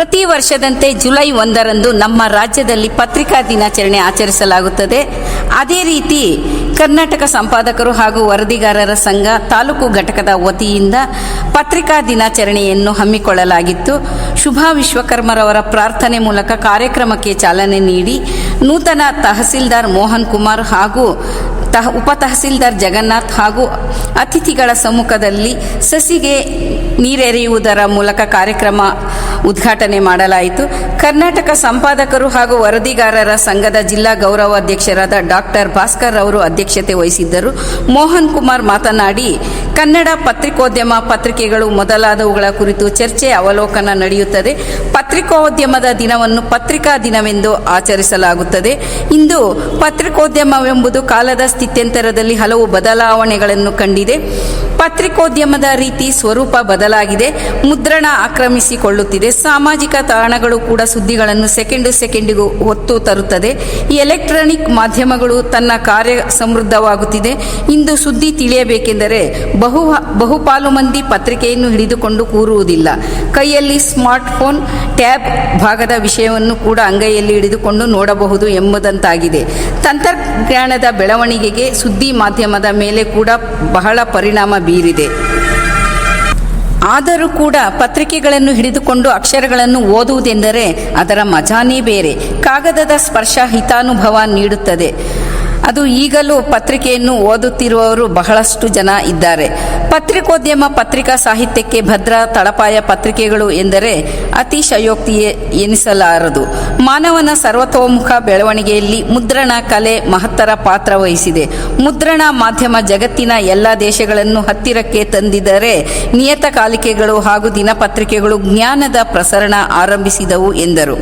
ಪ್ರತಿ ವರ್ಷದಂತೆ ಜುಲೈ ಒಂದರಂದು ನಮ್ಮ ರಾಜ್ಯದಲ್ಲಿ ಪತ್ರಿಕಾ ದಿನಾಚರಣೆ ಆಚರಿಸಲಾಗುತ್ತದೆ. ಅದೇ ರೀತಿ ಕರ್ನಾಟಕ ಸಂಪಾದಕರು ಹಾಗೂ ವರದಿಗಾರರ ಸಂಘ ತಾಲೂಕು ಘಟಕದ ವತಿಯಿಂದ ಪತ್ರಿಕಾ ದಿನಾಚರಣೆಯನ್ನು ಹಮ್ಮಿಕೊಳ್ಳಲಾಗಿತ್ತು. ಶುಭಾ ವಿಶ್ವಕರ್ಮರವರ ಪ್ರಾರ್ಥನೆ ಮೂಲಕ ಕಾರ್ಯಕ್ರಮಕ್ಕೆ ಚಾಲನೆ ನೀಡಿ ನೂತನ ತಹಸೀಲ್ದಾರ್ ಮೋಹನ್ ಕುಮಾರ್ ಹಾಗೂ ತಹ ಉಪ ತಹಸೀಲ್ದಾರ್ ಜಗನ್ನಾಥ್ ಹಾಗೂ ಅತಿಥಿಗಳ ಸಮ್ಮುಖದಲ್ಲಿ ಸಸಿಗೆ ನೀರೆರೆಯುವುದರ ಮೂಲಕ ಕಾರ್ಯಕ್ರಮ ಉದ್ಘಾಟನೆ ಮಾಡಲಾಯಿತು. ಕರ್ನಾಟಕ ಸಂಪಾದಕರು ಹಾಗೂ ವರದಿಗಾರರ ಸಂಘದ ಜಿಲ್ಲಾ ಗೌರವಾಧ್ಯಕ್ಷರಾದ ಡಾಕ್ಟರ್ ಭಾಸ್ಕರ್ ಅವರು ಅಧ್ಯಕ್ಷತೆ ವಹಿಸಿದ್ದರು. ಮೋಹನ್ ಕುಮಾರ್ ಮಾತನಾಡಿ, ಕನ್ನಡ ಪತ್ರಿಕೋದ್ಯಮ ಪತ್ರಿಕೆಗಳು ಮೊದಲಾದವುಗಳ ಕುರಿತು ಚರ್ಚೆ ಅವಲೋಕನ ನಡೆಯುತ್ತದೆ. ಪತ್ರಿಕೋದ್ಯಮದ ದಿನವನ್ನು ಪತ್ರಿಕಾ ದಿನವೆಂದು ಆಚರಿಸಲಾಗುತ್ತದೆ. ಇಂದು ಪತ್ರಿಕೋದ್ಯಮವೆಂಬುದು ಕಾಲದ ಸ್ಥಿತ್ಯಂತರದಲ್ಲಿ ಹಲವು ಬದಲಾವಣೆಗಳನ್ನು ಕಂಡಿದೆ. ಪತ್ರಿಕೋದ್ಯಮದ ರೀತಿ ಸ್ವರೂಪ ಬದಲಾಗಿದೆ. ಮುದ್ರಣ ಆಕ್ರಮಿಸಿಕೊಳ್ಳುತ್ತಿದೆ. ಸಾಮಾಜಿಕ ತಾಣಗಳು ಕೂಡ ಸುದ್ದಿಗಳನ್ನು ಸೆಕೆಂಡು ಸೆಕೆಂಡಿಗೂ ಹೊತ್ತು ತರುತ್ತದೆ. ಈ ಎಲೆಕ್ಟ್ರಾನಿಕ್ ಮಾಧ್ಯಮಗಳು ತನ್ನ ಕಾರ್ಯ ಸಮೃದ್ಧವಾಗುತ್ತಿದೆ. ಇಂದು ಸುದ್ದಿ ತಿಳಿಯಬೇಕೆಂದರೆ ಬಹು ಬಹುಪಾಲು ಮಂದಿ ಪತ್ರಿಕೆಯನ್ನು ಹಿಡಿದುಕೊಂಡು ಕೂರುವುದಿಲ್ಲ. ಕೈಯಲ್ಲಿ ಸ್ಮಾರ್ಟ್ಫೋನ್ ಟ್ಯಾಬ್ ಭಾಗದ ವಿಷಯವನ್ನು ಕೂಡ ಅಂಗೈಯಲ್ಲಿ ಹಿಡಿದುಕೊಂಡು ನೋಡಬಹುದು ಎಂಬುದಂತಾಗಿದೆ. ತಂತ್ರಜ್ಞಾನದ ಬೆಳವಣಿಗೆಗೆ ಸುದ್ದಿ ಮಾಧ್ಯಮದ ಮೇಲೆ ಕೂಡ ಬಹಳ ಪರಿಣಾಮ ಬೀರಿದೆ. ಆದರೂ ಕೂಡ ಪತ್ರಿಕೆಗಳನ್ನು ಹಿಡಿದುಕೊಂಡು ಅಕ್ಷರಗಳನ್ನು ಓದುವುದೆಂದರೆ ಅದರ ಮಜಾನೇ ಬೇರೆ. ಕಾಗದದ ಸ್ಪರ್ಶ ಹಿತಾನುಭವ ನೀಡುತ್ತದೆ. ಅದು ಈಗಲೂ ಪತ್ರಿಕೆಯನ್ನು ಓದುತ್ತಿರುವವರು ಬಹಳಷ್ಟು ಜನ ಇದ್ದಾರೆ. ಪತ್ರಿಕೋದ್ಯಮ ಪತ್ರಿಕಾ ಸಾಹಿತ್ಯಕ್ಕೆ ಭದ್ರ ತಳಪಾಯ ಪತ್ರಿಕೆಗಳು ಎಂದರೆ ಅತಿಶಯೋಕ್ತಿಯೇ ಎನಿಸಲಾರದು. ಮಾನವನ ಸರ್ವತೋಮುಖ ಬೆಳವಣಿಗೆಯಲ್ಲಿ ಮುದ್ರಣ ಕಲೆ ಮಹತ್ತರ ಪಾತ್ರ ವಹಿಸಿದೆ. ಮುದ್ರಣ ಮಾಧ್ಯಮ ಜಗತ್ತಿನ ಎಲ್ಲ ದೇಶಗಳನ್ನು ಹತ್ತಿರಕ್ಕೆ ತಂದಿದರೆ ನಿಯತಕಾಲಿಕೆಗಳು ಹಾಗೂ ದಿನಪತ್ರಿಕೆಗಳು ಜ್ಞಾನದ ಪ್ರಸರಣ ಆರಂಭಿಸಿದವು ಎಂದರು.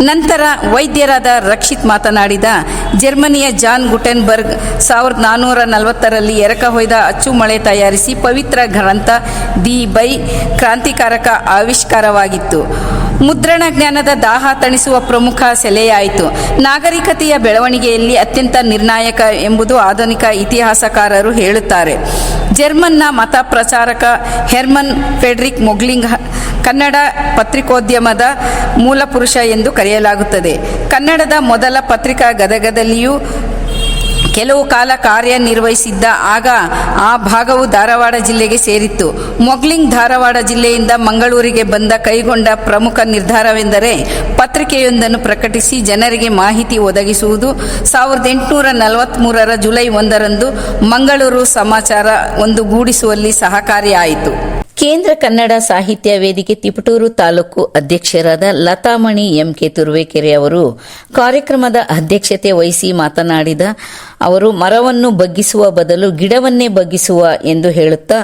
ನಂತರ ವೈದ್ಯರಾದ ರಕ್ಷಿತ್ ಮಾತನಾಡಿದ, ಜರ್ಮನಿಯ ಜಾನ್ ಗುಟೆನ್ಬರ್ಗ್ ಸಾವಿರದ ನಾನ್ನೂರ ನಲವತ್ತರಲ್ಲಿ ಎರಕ ಹೊಯ್ದ ಅಚ್ಚುಮಳೆ ತಯಾರಿಸಿ ಪವಿತ್ರ ಗ್ರಂಥ ದಿ ಬೈ ಕ್ರಾಂತಿಕಾರಕ ಆವಿಷ್ಕಾರವಾಗಿತ್ತು. ಮುದ್ರಣ ಜ್ಞಾನದ ದಾಹ ತಣಿಸುವ ಪ್ರಮುಖ ಸೆಲೆಯಾಯಿತು. ನಾಗರಿಕತೆಯ ಬೆಳವಣಿಗೆಯಲ್ಲಿ ಅತ್ಯಂತ ನಿರ್ಣಾಯಕ ಎಂಬುದು ಆಧುನಿಕ ಇತಿಹಾಸಕಾರರು ಹೇಳುತ್ತಾರೆ. ಜರ್ಮನ್ನ ಮತ ಪ್ರಚಾರಕ ಹೆರ್ಮನ್ ಫೆಡ್ರಿಕ್ ಮೊಗ್ಲಿಂಗ್ ಕನ್ನಡ ಪತ್ರಿಕೋದ್ಯಮದ ಮೂಲಪುರುಷ ಎಂದು ಕರೆಯಲಾಗುತ್ತದೆ. ಕನ್ನಡದ ಮೊದಲ ಪತ್ರಿಕಾ ಗದಗದಲ್ಲಿಯೂ ಕೆಲವು ಕಾಲ ಕಾರ್ಯನಿರ್ವಹಿಸಿದ್ದ ಆಗ ಆ ಭಾಗವು ಧಾರವಾಡ ಜಿಲ್ಲೆಗೆ ಸೇರಿತ್ತು. ಮೊಗ್ಲಿಂಗ್ ಧಾರವಾಡ ಜಿಲ್ಲೆಯಿಂದ ಮಂಗಳೂರಿಗೆ ಬಂದ ಕೈಗೊಂಡ ಪ್ರಮುಖ ನಿರ್ಧಾರವೆಂದರೆ ಪತ್ರಿಕೆಯೊಂದನ್ನು ಪ್ರಕಟಿಸಿ ಜನರಿಗೆ ಮಾಹಿತಿ ಒದಗಿಸುವುದು. ಸಾವಿರದ ಎಂಟುನೂರ ನಲವತ್ತ್ಮೂರರ ಜುಲೈ ಒಂದರಂದು ಮಂಗಳೂರು ಸಮಾಚಾರ ಒಂದು ಗೂಡಿಸುವಲ್ಲಿ ಸಹಕಾರಿಯಾಯಿತು. ಕೇಂದ್ರ ಕನ್ನಡ ಸಾಹಿತ್ಯ ವೇದಿಕೆ ತಿಪಟೂರು ತಾಲೂಕು ಅಧ್ಯಕ್ಷರಾದ ಲತಾಮಣಿ ಎಂಕೆ ತುರುವೇಕೆರೆ ಅವರು ಕಾರ್ಯಕ್ರಮದ ಅಧ್ಯಕ್ಷತೆ ವಹಿಸಿ ಮಾತನಾಡಿದ ಅವರು ಮರವನ್ನು ಬಗ್ಗಿಸುವ ಬದಲು ಗಿಡವನ್ನೇ ಬಗ್ಗಿಸುವ ಎಂದು ಹೇಳುತ್ತಾ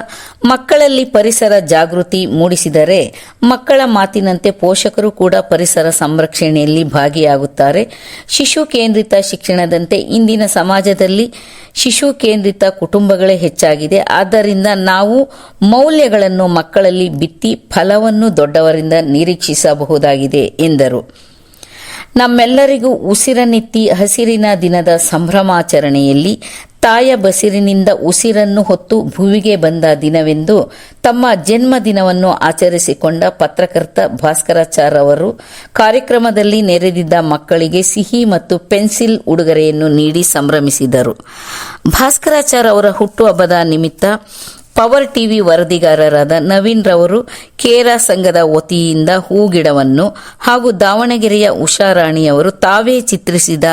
ಮಕ್ಕಳಲ್ಲಿ ಪರಿಸರ ಜಾಗೃತಿ ಮೂಡಿಸಿದರೆ ಮಕ್ಕಳ ಮಾತಿನಂತೆ ಪೋಷಕರು ಕೂಡ ಪರಿಸರ ಸಂರಕ್ಷಣೆಯಲ್ಲಿ ಭಾಗಿಯಾಗುತ್ತಾರೆ. ಶಿಶು ಕೇಂದ್ರಿತ ಶಿಕ್ಷಣದಂತೆ ಇಂದಿನ ಸಮಾಜದಲ್ಲಿ ಶಿಶು ಕೇಂದ್ರಿತ ಕುಟುಂಬಗಳೇ ಹೆಚ್ಚಾಗಿದೆ. ಆದ್ದರಿಂದ ನಾವು ಮೌಲ್ಯಗಳನ್ನು ಮಕ್ಕಳಲ್ಲಿ ಬಿತ್ತಿ ಫಲವನ್ನು ದೊಡ್ಡವರಿಂದ ನಿರೀಕ್ಷಿಸಬಹುದಾಗಿದೆ ಎಂದರು. ನಮ್ಮೆಲ್ಲರಿಗೂ ಉಸಿರನೆತ್ತಿ ಹಸಿರಿನ ದಿನದ ಸಂಭ್ರಮಾಚರಣೆಯಲ್ಲಿ ತಾಯ ಬಸಿರಿನಿಂದ ಉಸಿರನ್ನು ಹೊತ್ತು ಭುವಿಗೆ ಬಂದ ದಿನವೆಂದು ತಮ್ಮ ಜನ್ಮ ದಿನವನ್ನು ಆಚರಿಸಿಕೊಂಡ ಪತ್ರಕರ್ತ ಭಾಸ್ಕರಾಚಾರ್ ಅವರು ಕಾರ್ಯಕ್ರಮದಲ್ಲಿ ನೆರೆದಿದ್ದ ಮಕ್ಕಳಿಗೆ ಸಿಹಿ ಮತ್ತು ಪೆನ್ಸಿಲ್ ಉಡುಗೊರೆಯನ್ನು ನೀಡಿ ಸಂಭ್ರಮಿಸಿದರು. ಭಾಸ್ಕರಾಚಾರ್ ಅವರ ಹುಟ್ಟುಹಬ್ಬದ ನಿಮಿತ್ತ ಪವರ್ ಟಿವಿ ವರದಿಗಾರರಾದ ನವೀನ್ ರವರು ಕೇರ ಸಂಘದ ವತಿಯಿಂದ ಹೂಗಿಡವನ್ನು ಹಾಗೂ ದಾವಣಗೆರೆಯ ಉಷಾರಾಣಿಯವರು ತಾವೇ ಚಿತ್ರಿಸಿದ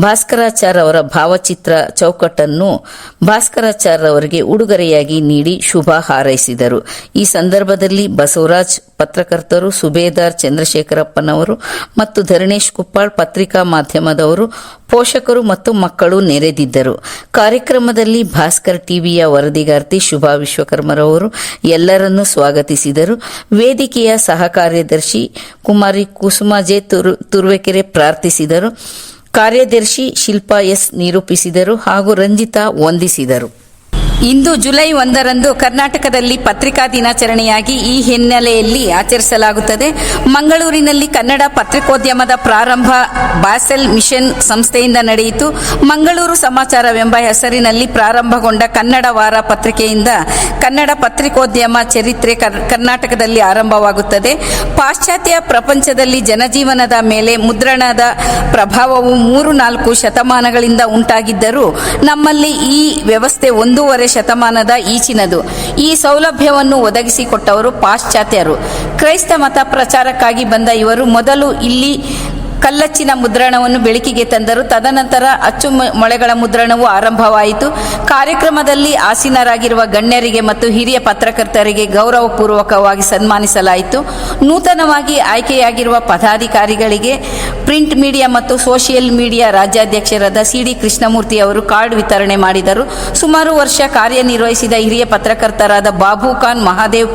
ಭಾಸ್ಕರಾಚಾರ್ ಅವರ ಭಾವಚಿತ್ರ ಚೌಕಟ್ಟನ್ನು ಭಾಸ್ಕರಾಚಾರ್ ಅವರಿಗೆ ಉಡುಗೊರೆಯಾಗಿ ನೀಡಿ ಶುಭ ಹಾರೈಸಿದರು. ಈ ಸಂದರ್ಭದಲ್ಲಿ ಬಸವರಾಜ್ ಪತ್ರಕರ್ತರು ಸುಬೇದಾರ್ ಚಂದ್ರಶೇಖರಪ್ಪನವರು ಮತ್ತು ಧರಣೇಶ್ ಕುಪ್ಪಾಳ್ ಪತ್ರಿಕಾ ಮಾಧ್ಯಮದವರು, ಪೋಷಕರು ಮತ್ತು ಮಕ್ಕಳು ನೆರೆದಿದ್ದರು. ಕಾರ್ಯಕ್ರಮದಲ್ಲಿ ಭಾಸ್ಕರ್ ಟಿವಿಯ ವರದಿಗಾರ್ತಿ ಶುಭಾ ವಿಶ್ವಕರ್ಮರವರು ಎಲ್ಲರನ್ನೂ ಸ್ವಾಗತಿಸಿದರು. ವೇದಿಕೆಯ ಸಹ ಕಾರ್ಯದರ್ಶಿ ಕುಮಾರಿ ಕುಸುಮಾಜೆ ತುರ್ವೆಕೆರೆ ತುರು, ತುರುವೇಕೆರೆ ಪ್ರಾರ್ಥಿಸಿದರು. ಕಾರ್ಯದರ್ಶಿ ಶಿಲ್ಪಾ ಎಸ್ ನಿರೂಪಿಸಿದರು ಹಾಗೂ ರಂಜಿತಾ ವಂದಿಸಿದರು. ಇಂದು ಜುಲೈ ಒಂದರಂದು ಕರ್ನಾಟಕದಲ್ಲಿ ಪತ್ರಿಕಾ ದಿನಾಚರಣೆಯಾಗಿ ಈ ಹಿನ್ನೆಲೆಯಲ್ಲಿ ಆಚರಿಸಲಾಗುತ್ತದೆ. ಮಂಗಳೂರಿನಲ್ಲಿ ಕನ್ನಡ ಪತ್ರಿಕೋದ್ಯಮದ ಪ್ರಾರಂಭ ಬಾಸೆಲ್ ಮಿಷನ್ ಸಂಸ್ಥೆಯಿಂದ ನಡೆಯಿತು. ಮಂಗಳೂರು ಸಮಾಚಾರವೆಂಬ ಹೆಸರಿನಲ್ಲಿ ಪ್ರಾರಂಭಗೊಂಡ ಕನ್ನಡ ವಾರ ಪತ್ರಿಕೆಯಿಂದ ಕನ್ನಡ ಪತ್ರಿಕೋದ್ಯಮ ಚರಿತ್ರೆ ಕರ್- ಕರ್ನಾಟಕದಲ್ಲಿ ಆರಂಭವಾಗುತ್ತದೆ. ಪಾಶ್ಚಾತ್ಯ ಪ್ರಪಂಚದಲ್ಲಿ ಜನಜೀವನದ ಮೇಲೆ ಮುದ್ರಣದ ಪ್ರಭಾವವು ಮೂರು ನಾಲ್ಕು ಶತಮಾನಗಳಿಂದ ಉಂಟಾಗಿದ್ದರೂ ನಮ್ಮಲ್ಲಿ ಈ ವ್ಯವಸ್ಥೆ ಒಂದೂವರೆ ಶತಮಾನದ ಈಚಿನದು. ಈ ಸೌಲಭ್ಯವನ್ನು ಒದಗಿಸಿಕೊಟ್ಟವರು ಪಾಶ್ಚಾತ್ಯರು. ಕ್ರೈಸ್ತ ಮತ ಪ್ರಚಾರಕ್ಕಾಗಿ ಬಂದ ಇವರು ಮೊದಲು ಇಲ್ಲಿ ಕಲ್ಲಚ್ಚಿನ ಮುದ್ರಣವನ್ನು ಬೆಳಕಿಗೆ ತಂದರು. ತದನಂತರ ಅಚ್ಚು ಮೊಳೆಗಳ ಮುದ್ರಣವು ಆರಂಭವಾಯಿತು. ಕಾರ್ಯಕ್ರಮದಲ್ಲಿ ಆಸೀನರಾಗಿರುವ ಗಣ್ಯರಿಗೆ ಮತ್ತು ಹಿರಿಯ ಪತ್ರಕರ್ತರಿಗೆ ಗೌರವಪೂರ್ವಕವಾಗಿ ಸನ್ಮಾನಿಸಲಾಯಿತು. ನೂತನವಾಗಿ ಆಯ್ಕೆಯಾಗಿರುವ ಪದಾಧಿಕಾರಿಗಳಿಗೆ ಪ್ರಿಂಟ್ ಮೀಡಿಯಾ ಮತ್ತು ಸೋಷಿಯಲ್ ಮೀಡಿಯಾ ರಾಜ್ಯಾಧ್ಯಕ್ಷರಾದ ಸಿ ಡಿ ಕೃಷ್ಣಮೂರ್ತಿ ಅವರು ಕಾರ್ಡ್ ವಿತರಣೆ ಮಾಡಿದರು. ಸುಮಾರು ವರ್ಷ ಕಾರ್ಯನಿರ್ವಹಿಸಿದ ಹಿರಿಯ ಪತ್ರಕರ್ತರಾದ ಬಾಬು ಖಾನ್, ಮಹಾದೇವ್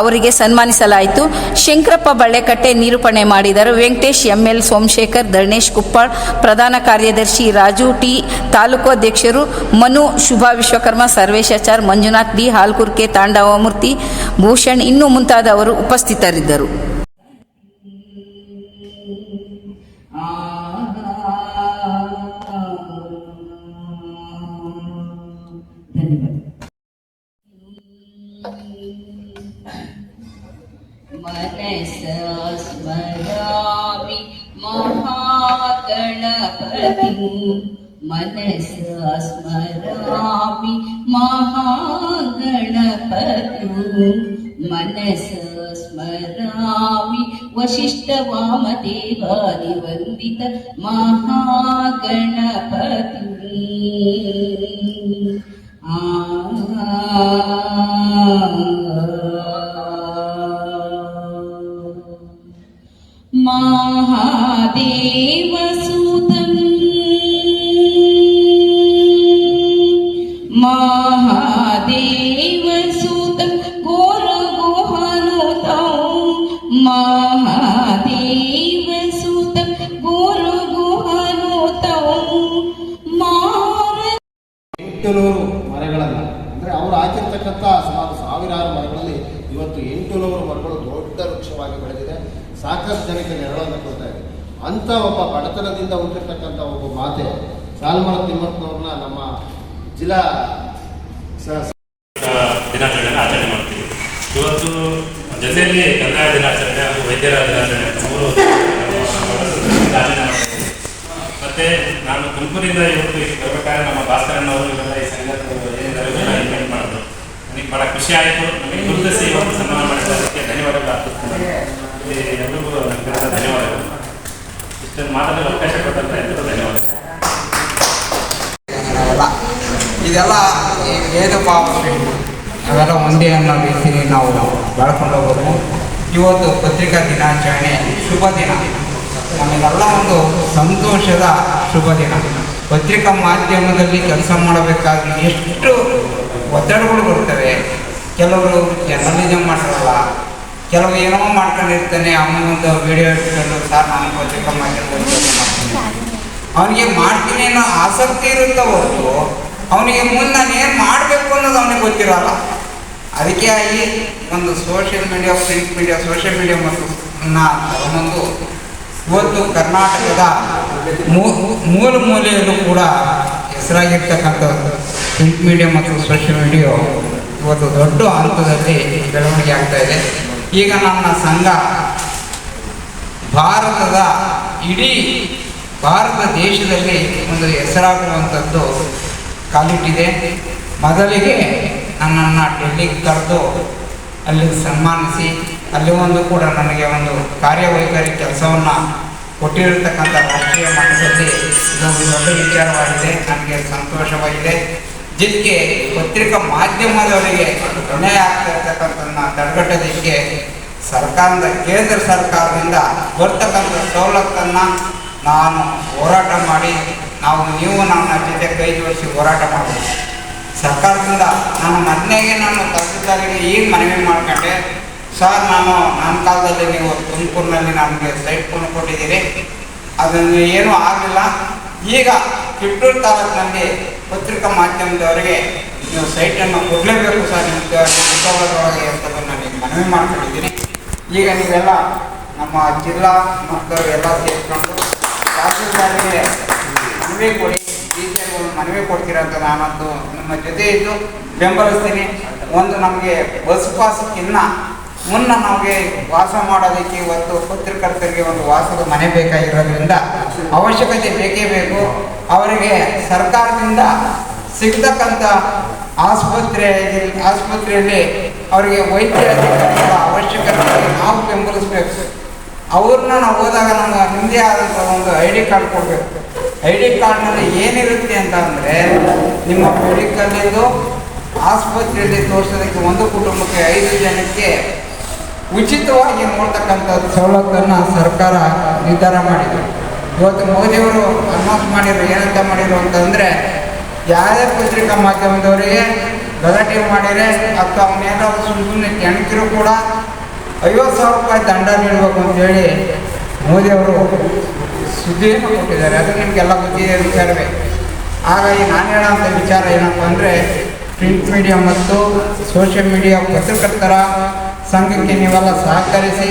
ಅವರಿಗೆ ಸನ್ಮಾನಿಸಲಾಯಿತು. ಶಂಕರಪ್ಪ ಬಳ್ಳೆಕಟ್ಟೆ ನಿರೂಪಣೆ ಮಾಡಿದರು. ವೆಂಕಟೇಶ್ ಎಂಎಲ್ ಸೋಮಶೇಖರ್ ಧರ್ಣೇಶ್ ಕುಪ್ಪಾಳ್, ಪ್ರಧಾನ ಕಾರ್ಯದರ್ಶಿ ರಾಜು ಟಿ ತಾಲೂಕು ಅಧ್ಯಕ್ಷರು ಮನು ಶುಭಾ ವಿಶ್ವಕರ್ಮ, ಸರ್ವೇಶಾಚಾರ್ ಮಂಜುನಾಥ್ ಡಿ ಹಾಲ್ಕುರ್ಕೆ, ತಾಂಡವಮೂರ್ತಿ ಭೂಷಣ್ ಇನ್ನೂ ಮುಂತಾದವರು ಉಪಸ್ಥಿತರಿದ್ದರು. ధన్యవాదాలు మనసస్మరామి మహాగణపతి మనసస్మరామి మహాగణపతి मनसा स्मरामि महागणपतिं मनसा स्मरामि ಎಂಟುನೂರು ಮರಗಳನ್ನು ಅಂದರೆ ಅವರು ಹಾಕಿರ್ತಕ್ಕಂಥ ಸುಮಾರು ಸಾವಿರಾರು ಮರಗಳಲ್ಲಿ ಇವತ್ತು ಎಂಟುನೂರು ಮರಗಳು ದೊಡ್ಡ ವೃಕ್ಷವಾಗಿ ಬೆಳೆದಿದೆ. ಸಾಕಷ್ಟು ಜನಕ್ಕೆ ನೆರಳನ್ನು ಕೊಡ್ತಾ ಇದೆ. ಅಂಥ ಒಬ್ಬ ಬಡತನದಿಂದ ಹುಟ್ಟಿರ್ತಕ್ಕಂಥ ಒಬ್ಬ ಮಾತೆ ಸಾಲ್ಮರ ತಿಮ್ಮಪ್ಪನವ್ರನ್ನ ನಮ್ಮ ಜಿಲ್ಲಾ ದಿನಾಚರಣೆಯನ್ನು ಆಚರಣೆ ಮಾಡ್ತೀವಿ. ಇವತ್ತು ಜೊತೆಯಲ್ಲಿ ಕನ್ನಡ ದಿನಾಚರಣೆ ಹಾಗೂ ವೈದ್ಯರ ದಿನಾಚರಣೆ ಅಂತ ಮೂರು ಆಚರಣೆ ಮಾಡ್ತಾ ಇದ್ದೀವಿ ಮತ್ತೆ ನಾನು ತುಮಕೂರಿಂದ ಇವತ್ತು ಇಲ್ಲಿ ಬರ್ಬೇಕಾದ್ರೆ ನಮ್ಮ ಭಾಸ್ಕರಣ್ಣವರು ಇವೆಲ್ಲ ಈ ಸಂಘದ ಏನಿದ್ದಾರೆ ಇನ್ವೈಟ್ ಮಾಡಿದ್ರು. ನನಗೆ ಬಹಳ ಖುಷಿ ಆಯಿತು. ನಮಗೆ ಗುರುತಿಸಿ ಇವತ್ತು ಸನ್ಮಾನ ಮಾಡಿದ್ದಕ್ಕೆ ಧನ್ಯವಾದಗಳು. ಅರ್ಪಿಸ್ತೀನಿ ಕಡೆಯಿಂದ ಧನ್ಯವಾದಗಳು. ಇಷ್ಟೊಂದು ಮಾತಾಡಲು ಅವಕಾಶ ಕೊಟ್ಟಂತ ಎಲ್ಲರಿಗೂ ಧನ್ಯವಾದಗಳು. ಇದೆಲ್ಲ ಏನಪ್ಪ ಅವೆಲ್ಲ ಒಂದೇ ಅನ್ನೋ ರೀತಿಯಲ್ಲಿ ನಾವು ಬೆಳ್ಕೊಂಡು ಹೋಗೋದು. ಇವತ್ತು ಪತ್ರಿಕಾ ದಿನಾಚರಣೆ, ಶುಭ ದಿನ. ನಮಗೆಲ್ಲ ಒಂದು ಸಂತೋಷದ ಶುಭ ದಿನ. ಪತ್ರಿಕಾ ಮಾಧ್ಯಮದಲ್ಲಿ ಕೆಲಸ ಮಾಡಬೇಕಾದ್ರೆ ಎಷ್ಟು ಒತ್ತಡಗಳು ಬರ್ತವೆ. ಕೆಲವರು ಜರ್ನಲಿಸಮ್ ಮಾಡಿರಲ್ಲ ಕೆಲವು ಏನೋ ಮಾಡ್ಕೊಂಡಿರ್ತಾನೆ ಅವನೊಂದು ವಿಡಿಯೋ ಇಟ್ಕೊಂಡು, ಸರ್, ನಾನು ಪತ್ರಿಕಾ ಮಾಧ್ಯಮದಲ್ಲಿ ಮಾಡ್ತೀನಿ. ಅವನಿಗೆ ಮಾಡ್ತೀನಿ ಅನ್ನೋ ಆಸಕ್ತಿ ಇರುತ್ತೆ ಹೊರತು, ಅವನಿಗೆ ಮುಂದೆ ನಾನು ಏನು ಮಾಡಬೇಕು ಅನ್ನೋದು ಅವನಿಗೆ ಗೊತ್ತಿರಲ್ಲ. ಅದಕ್ಕೆ ಆಗಿ ಒಂದು social media print media social media ಮತ್ತು ತಗೊಂಡು ಇವತ್ತು ಕರ್ನಾಟಕದ ಮೂಲ ಮೂಲೆಯಲ್ಲೂ ಕೂಡ ಹೆಸರಾಗಿರ್ತಕ್ಕಂಥ ಪ್ರಿಂಟ್ ಮೀಡಿಯಾ ಮತ್ತು ಸೋಷಿಯಲ್ ಮೀಡಿಯೋ ಇವತ್ತು ದೊಡ್ಡ ಹಂತದಲ್ಲಿ ಬೆಳವಣಿಗೆ ಆಗ್ತಾ ಇದೆ. ಈಗ ನನ್ನ ಸಂಘ ಭಾರತದ ಇಡೀ ಭಾರತ ದೇಶದಲ್ಲಿ ಒಂದು ಹೆಸರಾಗುವಂಥದ್ದು ಕಾಲಿಟ್ಟಿದೆ. ಮೊದಲಿಗೆ ನನ್ನನ್ನು ಡೆಲ್ಲಿಗೆ ಕರೆದು ಅಲ್ಲಿ ಸನ್ಮಾನಿಸಿ ಅಲ್ಲಿ ಒಂದು ಕೂಡ ನನಗೆ ಒಂದು ಕಾರ್ಯವೈಖರಿ ಕೆಲಸವನ್ನು ಕೊಟ್ಟಿರತಕ್ಕಂಥ ರಾಷ್ಟ್ರೀಯ ಮಟ್ಟದಲ್ಲಿ ಇದೊಂದು ದೊಡ್ಡ ವಿಚಾರವಾಗಿದೆ. ನನಗೆ ಸಂತೋಷವಾಗಿದೆ. ಜೊತೆಗೆ ಪತ್ರಿಕಾ ಮಾಧ್ಯಮದವರಿಗೆ ಹೊಣೆ ಆಗ್ತಾ ಇರ್ತಕ್ಕಂಥದ್ದನ್ನ ತಡೆಗಟ್ಟೋದಕ್ಕೆ ಸರ್ಕಾರದ, ಕೇಂದ್ರ ಸರ್ಕಾರದಿಂದ ಬರ್ತಕ್ಕಂಥ ಸವಲತ್ತನ್ನು ನಾನು ಹೋರಾಟ ಮಾಡಿ, ನಾವು ನೀವು ನನ್ನ ಜೊತೆ ಕೈ ಜೋಡಿಸಿ ಹೋರಾಟ ಮಾಡಬೇಕು. ಸರ್ಕಾರದಿಂದ ನಾನು ಮೊನ್ನೆಗೆ ನಾನು ತಹಸೀಲ್ದಾರಿಗೆ ಏನು ಮನವಿ ಮಾಡ್ಕೊಂಡೆ. ಸರ್ ನಾನು ನನ್ನ ಕಾಲದಲ್ಲಿ ನೀವು ತುಮಕೂರಿನಲ್ಲಿ ನನಗೆ ಸೈಟ್ ಕೊಂಡು ಕೊಟ್ಟಿದ್ದೀರಿ. ಅದನ್ನು ಏನೂ ಆಗಲಿಲ್ಲ. ಈಗ ಕಿಟ್ಟೂರು ತಾಲೂಕಿನಲ್ಲಿ ಪತ್ರಿಕಾ ಮಾಧ್ಯಮದವರಿಗೆ ನೀವು ಸೈಟನ್ನು ಕೊಡಲೇಬೇಕು ಸರ್ ನಿಮಗೆ ಉಪಯೋಗದೊಳಗೆ ಅಂತ ನಾನು ಮನವಿ ಮಾಡ್ಕೊಂಡಿದ್ದೀನಿ. ಈಗ ನೀವೆಲ್ಲ ನಮ್ಮ ಜಿಲ್ಲಾ ಮತ್ತು ಎಲ್ಲ ಸೇರಿಕೊಂಡು ತಹಸೀಲ್ದಾರಿಗೆ ಮನವಿ ಕೊಡಿ. ಥರ ಮನವಿ ಕೊಡ್ತೀರಂತ ನಾನಂತೂ ನಿಮ್ಮ ಜೊತೆ ಇದ್ದು ಬೆಂಬಲಿಸ್ತೀನಿ. ಒಂದು ನಮಗೆ ಬಸ್ ಪಾಸ್ಗಿನ್ನ ಮುನ್ನ ನಮಗೆ ವಾಸ ಮಾಡೋದಕ್ಕೆ ಒಂದು ಪತ್ರಕರ್ತರಿಗೆ ಒಂದು ವಾಸದ ಮನೆ ಬೇಕಾಗಿರೋದ್ರಿಂದ ಅವಶ್ಯಕತೆ ಬೇಕೇ ಬೇಕು. ಅವರಿಗೆ ಸರ್ಕಾರದಿಂದ ಸಿಗ್ತಕ್ಕಂಥ ಆಸ್ಪತ್ರೆ ಆಸ್ಪತ್ರೆಯಲ್ಲಿ ಅವರಿಗೆ ವೈದ್ಯ ಅವಶ್ಯಕತೆ ನಾವು ಬೆಂಬಲಿಸ್ಬೇಕು. ಅವ್ರನ್ನ ನಾವು ಹೋದಾಗ ನಮ್ಮ ನಿಮ್ಮದೇ ಆದಂಥ ಒಂದು ಐ ಡಿ ಕಾರ್ಡ್ ಕೊಡಬೇಕು. ಐ ಡಿ ಕಾರ್ಡ್ನಲ್ಲಿ ಏನಿರುತ್ತೆ ಅಂತ ಅಂದರೆ ನಿಮ್ಮ ಮೆಡಿಕಲ್ಲಿಂದು ಆಸ್ಪತ್ರೆಯಲ್ಲಿ ತೋರಿಸೋದಕ್ಕೆ ಒಂದು ಕುಟುಂಬಕ್ಕೆ ಐದು ಜನಕ್ಕೆ ಉಚಿತವಾಗಿ ನೋಡ್ತಕ್ಕಂಥ ಸವಲತ್ತನ್ನು ಸರ್ಕಾರ ನಿರ್ಧಾರ ಮಾಡಿದರು ಇವತ್ತು ಮೋದಿಯವರು ಅನೌನ್ಸ್ ಮಾಡಿರೋ, ಏನಂತ ಮಾಡಿರೋ ಅಂತಂದರೆ ಯಾವುದೇ ಪತ್ರಿಕಾ ಮಾಧ್ಯಮದವರಿಗೆ ಗಲಾಟೆ ಮಾಡಿದರೆ, ಅಥವಾ ಅವನೇನಾದ್ರು ಸುಮ್ಮ ಸುಮ್ಮನೆ ಕೆಣಕಿರು ಕೂಡ ಐವತ್ತು ಸಾವಿರ ರೂಪಾಯಿ ದಂಡ ನೀಡಬೇಕು ಅಂತೇಳಿ ಮೋದಿಯವರು ಸುದ್ದಿಯನ್ನು ಕೊಟ್ಟಿದ್ದಾರೆ. ಅದು ನಿಮಗೆಲ್ಲ ಗೊತ್ತಿದೆ ವಿಚಾರವೇ. ಹಾಗಾಗಿ ನಾನು ಹೇಳೋಂಥ ವಿಚಾರ ಏನಪ್ಪ ಅಂದರೆ ಪ್ರಿಂಟ್ ಮೀಡಿಯಾ ಮತ್ತು ಸೋಷಿಯಲ್ ಮೀಡಿಯಾ ಪತ್ರಕರ್ತರ ಸಂಘಕ್ಕೆ ನೀವೆಲ್ಲ ಸಹಕರಿಸಿ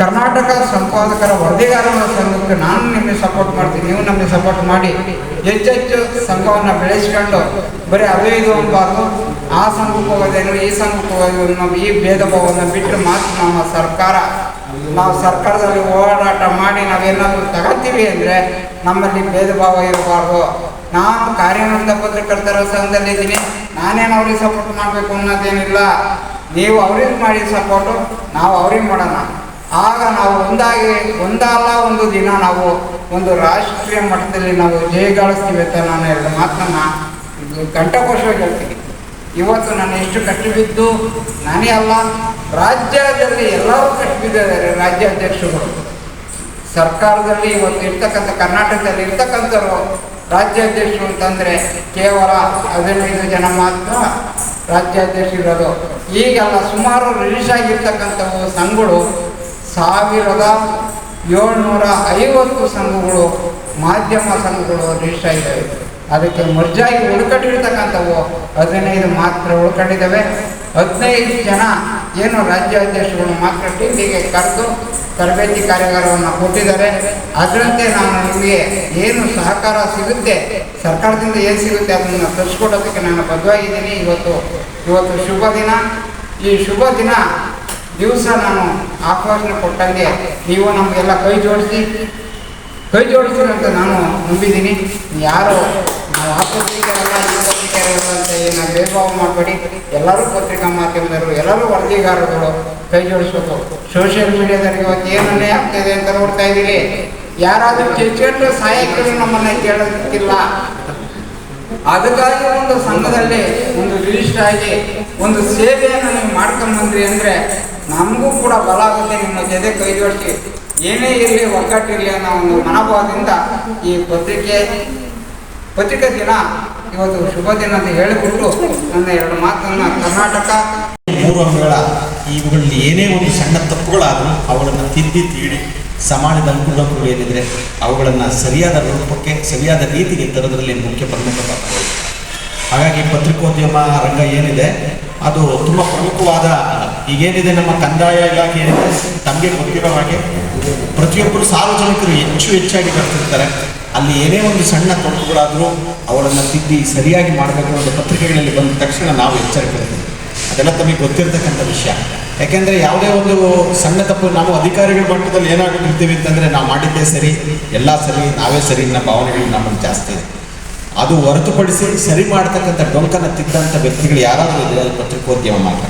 ಕರ್ನಾಟಕ ಸಂಪಾದಕರ ವರದಿಗಾರರ ಸಂಘಕ್ಕೆ ನಾನು ನಿಮಗೆ ಸಪೋರ್ಟ್ ಮಾಡ್ತೀನಿ. ನೀವು ನಮಗೆ ಸಪೋರ್ಟ್ ಮಾಡಿ. ಹೆಚ್ಚೆಚ್ಚು ಸಂಘವನ್ನು ಬೆಳೆಸ್ಕೊಂಡು ಬರೀ ಅದು ಇದು ಅನ್ಬಾರ್ದು ಆ ಸಂಘಕ್ಕೆ ಹೋಗೋದೇನು ಈ ಸಂಘಕ್ಕೆ ಹೋಗೋದೇನು ನಾವು ಈ ಭೇದ ಭಾವವನ್ನು ಬಿಟ್ಟು ಮಾತ್ರ ನಮ್ಮ ಸರ್ಕಾರ, ನಾವು ಸರ್ಕಾರದಲ್ಲಿ ಹೋರಾಟ ಮಾಡಿ ನಾವೇನಾದರೂ ತಗೋತೀವಿ ಅಂದರೆ ನಮ್ಮಲ್ಲಿ ಭೇದ ಭಾವ ಇರಬಾರ್ದು. ನಾನು ಕಾರ್ಯನಿರತ ಪತ್ರಕರ್ತರ ಸಂಘದಲ್ಲಿದ್ದೀನಿ. ನಾನೇನು ಅವ್ರಿಗೆ ಸಪೋರ್ಟ್ ಮಾಡಬೇಕು ಅನ್ನೋದೇನಿಲ್ಲ. ನೀವು ಅವ್ರಿಗೆ ಮಾಡಿ ಸಪೋರ್ಟು? ನಾವು ಅವ್ರಿಗೆ ಮಾಡೋಣ? ಆಗ ನಾವು ಒಂದಾಗಿ, ಒಂದಲ್ಲ ಒಂದು ದಿನ ನಾವು ಒಂದು ರಾಷ್ಟ್ರೀಯ ಮಟ್ಟದಲ್ಲಿ ನಾವು ಜಯಗಳಿಸ್ತೀವಿ ಅಂತ ನಾನು ಎರಡು ಮಾತನ್ನ ಘಂಟಕೋಶವಾಗಿ ಹೇಳ್ತೀನಿ. ಇವತ್ತು ನಾನು ಎಷ್ಟು ಕಷ್ಟ ಬಿದ್ದು ನಾನೇ ಅಲ್ಲ. ರಾಜ್ಯದಲ್ಲಿ ಎಲ್ಲರೂ ಕಷ್ಟ ಬಿದ್ದಿದ್ದಾರೆ ರಾಜ್ಯ ಅಧ್ಯಕ್ಷರು ಸರ್ಕಾರದಲ್ಲಿ ಇವತ್ತು ಇರ್ತಕ್ಕಂಥ, ಕರ್ನಾಟಕದಲ್ಲಿ ಇರ್ತಕ್ಕಂಥವ್ರು ರಾಜ್ಯಾಧ್ಯಕ್ಷರು ಅಂತಂದರೆ ಕೇವಲ ಹದಿನೈದು ಜನ ಮಾತ್ರ ರಾಜ್ಯಾಧ್ಯಕ್ಷರಿರೋದು. ಈಗೆಲ್ಲ ಸುಮಾರು ರಿಲೀಸ್ ಆಗಿರ್ತಕ್ಕಂಥವು ಸಂಘಗಳು ಸಾವಿರದ ಏಳ್ನೂರ ಐವತ್ತು ಸಂಘಗಳು, ಮಾಧ್ಯಮ ಸಂಘಗಳು ರಿಲೀಸ್ ಆಗಿದ್ದಾವೆ. ಅದಕ್ಕೆ ಮರ್ಜಾಗಿ ಉಳ್ಕಟ್ಟಿರ್ತಕ್ಕಂಥವು ಹದಿನೈದು ಮಾತ್ರ ಉಳ್ಕೊಂಡಿದ್ದಾವೆ ಹದಿನೈದು ಜನ ಏನು ರಾಜ್ಯಾಧ್ಯಕ್ಷಗಳು ಮಾತ್ರ ಟೀಮಿಗೆ ಕರೆದು ತರಬೇತಿ ಕಾರ್ಯಾಗಾರವನ್ನು ಕೊಟ್ಟಿದ್ದಾರೆ. ಅದರಂತೆ ನಾನು ನಿಮಗೆ ಏನು ಸಹಕಾರ ಸಿಗುತ್ತೆ, ಸರ್ಕಾರದಿಂದ ಏನು ಸಿಗುತ್ತೆ ಅದನ್ನು ತರಿಸ್ಕೊಡೋದಕ್ಕೆ ನಾನು ಬದ್ಧವಾಗಿದ್ದೀನಿ. ಇವತ್ತು ಇವತ್ತು ಶುಭ ದಿನ. ಈ ಶುಭ ದಿನ ದಿವಸ ನಾನು ಆಹ್ವಾನ ಕೊಟ್ಟಂಗೆ ನೀವು ನಮಗೆಲ್ಲ ಕೈ ಜೋಡಿಸಿ ಕೈ ಜೋಡಿಸಿ ಅಂತ ನಾನು ನಂಬಿದ್ದೀನಿ. ಯಾರು ನಾವು ಆ ಅಂತ ಏನು ಮಾಡಬೇಡಿ ಎಲ್ಲರೂ ಪತ್ರಿಕಾ ಮಾಧ್ಯಮದವರು ಎಲ್ಲರೂ ವರದಿಗಾರರು ಕೈ ಜೋಡಿಸ್ಬೇಕು ಸೋಷಿಯಲ್ ಮೀಡಿಯಾದವರಿಗೆ ಇವತ್ತು ಏನನ್ನೇ ಆಗ್ತಾಯಿದೆ ಅಂತ ನೋಡ್ತಾ ಇದ್ದೀರಿ ಯಾರಾದರೂ ಕ್ರಿಕೆಟ್ ಸಹಾಯಕರು ನಮ್ಮನ್ನು ಕೇಳೋದಕ್ಕಿಲ್ಲ ಅದಕ್ಕಾಗಿ ಒಂದು ಸಂಘದಲ್ಲಿ ಒಂದು ರಿಜಿಸ್ಟರ್ ಆಗಿ ಒಂದು ಸೇವೆಯನ್ನು ನೀವು ಮಾಡ್ಕೊಂಡು ಬಂದ್ರಿ ಅಂದರೆ ನಮಗೂ ಕೂಡ ಬಲ ಆಗುತ್ತೆ ನಿಮ್ಮ ಜೊತೆ ಕೈ ಜೋಡಿಸಿ ಏನೇ ಇರಲಿ ಒಗ್ಗಟ್ಟಿರಲಿ ಅನ್ನೋ ಒಂದು ಮನೋಭಾವದಿಂದ ಈ ಪತ್ರಿಕೆ ಪತ್ರಿಕಾ ದಿನ, ಇವತ್ತು ಶುಭ ದಿನ ಅಂತ ಹೇಳಿಬಿಟ್ಟು ನನ್ನ ಎರಡು ಮಾತನ್ನು ಕರ್ನಾಟಕ ಮೂರು ಅಂಗಗಳ ಇವುಗಳಲ್ಲಿ ಏನೇ ಒಂದು ಸಣ್ಣ ತಪ್ಪುಗಳಾದರೂ ಅವುಗಳನ್ನು ತಿದ್ದಿ ತೀಡಿ ಸಮಾಜದ ಅನುಕೂಲಗಳು ಏನಿದ್ರೆ ಅವುಗಳನ್ನು ಸರಿಯಾದ ರೂಪಕ್ಕೆ, ಸರಿಯಾದ ರೀತಿಗೆ ತರೋದ್ರಲ್ಲಿ ಮುಖ್ಯ ಪ್ರಮುಖ ಪಾತ್ರ. ಹಾಗಾಗಿ ಪತ್ರಿಕೋದ್ಯಮ ರಂಗ ಏನಿದೆ, ಅದು ತುಂಬ ಪ್ರಮುಖವಾದ, ಈಗೇನಿದೆ ನಮ್ಮ ಕಂದಾಯ ಇಲಾಖೆ ಏನಿದೆ, ತಮಗೆ ಗೊತ್ತಿರೋ ಹಾಗೆ ಪ್ರತಿಯೊಬ್ಬರು ಸಾರ್ವಜನಿಕರು ಹೆಚ್ಚು ಹೆಚ್ಚಾಗಿ ಬರ್ತಿರ್ತಾರೆ ಅಲ್ಲಿ ಏನೇ ಒಂದು ಸಣ್ಣ ತೊಡಕುಗಳಾದರೂ ಅವರನ್ನು ತಿದ್ದಿ ಸರಿಯಾಗಿ ಮಾಡಬೇಕು ಅನ್ನೋದು ಪತ್ರಿಕೆಗಳಲ್ಲಿ ಬಂದ ತಕ್ಷಣ ನಾವು ಎಚ್ಚರಿಕೆ ಅದೆಲ್ಲ ತಮಗೆ ಗೊತ್ತಿರತಕ್ಕಂಥ ವಿಷಯ. ಯಾಕೆಂದರೆ ಯಾವುದೇ ಒಂದು ಸಣ್ಣ ತಪ್ಪು, ನಾವು ಅಧಿಕಾರಿಗಳ ಮಟ್ಟದಲ್ಲಿ ಏನಾಗ್ಬಿಟ್ಟಿರ್ತೀವಿ ಅಂತಂದರೆ ನಾವು ಮಾಡಿದ್ದೇ ಸರಿ, ಎಲ್ಲ ಸರಿ, ನಾವೇ ಸರಿ ಅನ್ನೋ ಭಾವನೆಗಳು ನಮ್ಮಲ್ಲಿ ಜಾಸ್ತಿ ಇದೆ. ಅದು ಹೊರತುಪಡಿಸಿ ಸರಿ ಮಾಡ್ತಕ್ಕಂಥ ಡೊಂಕನ್ನು ತಿದ್ದಂಥ ವ್ಯಕ್ತಿಗಳು ಯಾರಾದರೂ ಇದ್ರೆ ಅದು ಪತ್ರಿಕೋದ್ಯಮ ಮಾತ್ರ.